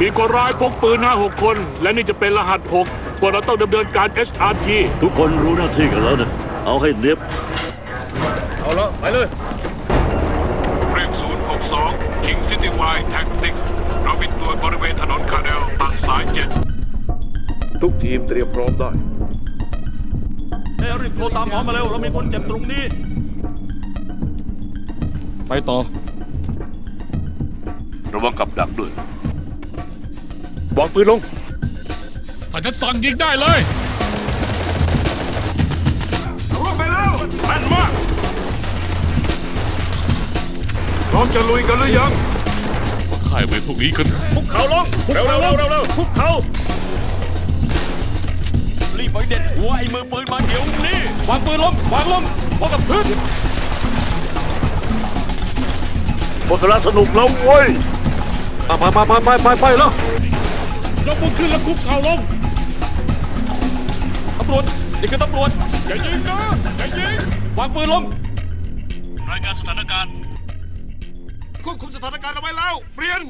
มีคนร้ายพกปืนห้าหกคน และนี่จะเป็นรหัสหกพวกเราต้องดำเนินการ HRT ทุกคนรู้หน้าที่กันแล้วนะ เอาให้เนียบเอาละไปเลยเร่ง062 King City Y Tag 6เราบินตัวบริเวณถนนคาเดลตัดสายเจ็ดทุกทีมเตรียมพร้อมได้เอ้ยรีบโทรตามหมอมาเร็ว เรามีคนเจ็บตรงนี้ ไปต่อ ระวังกับดักด้วย วางปืนลง ถ้าจะสั่งยิงได้เลยร่วงไปแล้วแม่นมากพร้อมจะลุยกันหรือยังข่ายเวรพวกนี้กันคุกเข่าลงเร็วเร็วเร็วเร็วเร็วคุกเข่ารีบไปเด็ดหัวไอ้มือปืนมาเดี๋ยวนี้วางปืนลงวางลงพบกับพื้นหมดเวลาสนุกแล้วเว้ย ไปไปไปไปไปไปแล้ว ยกมือขึ้นแล้วคุกเข่าลงตำรวจนี่คือตำรวจอย่ายิงนะอย่ายิงวางปืนลงรายงานสถานการณ์ควบคุมสถานการณ์เอาไว้แล้วเปลี่ยน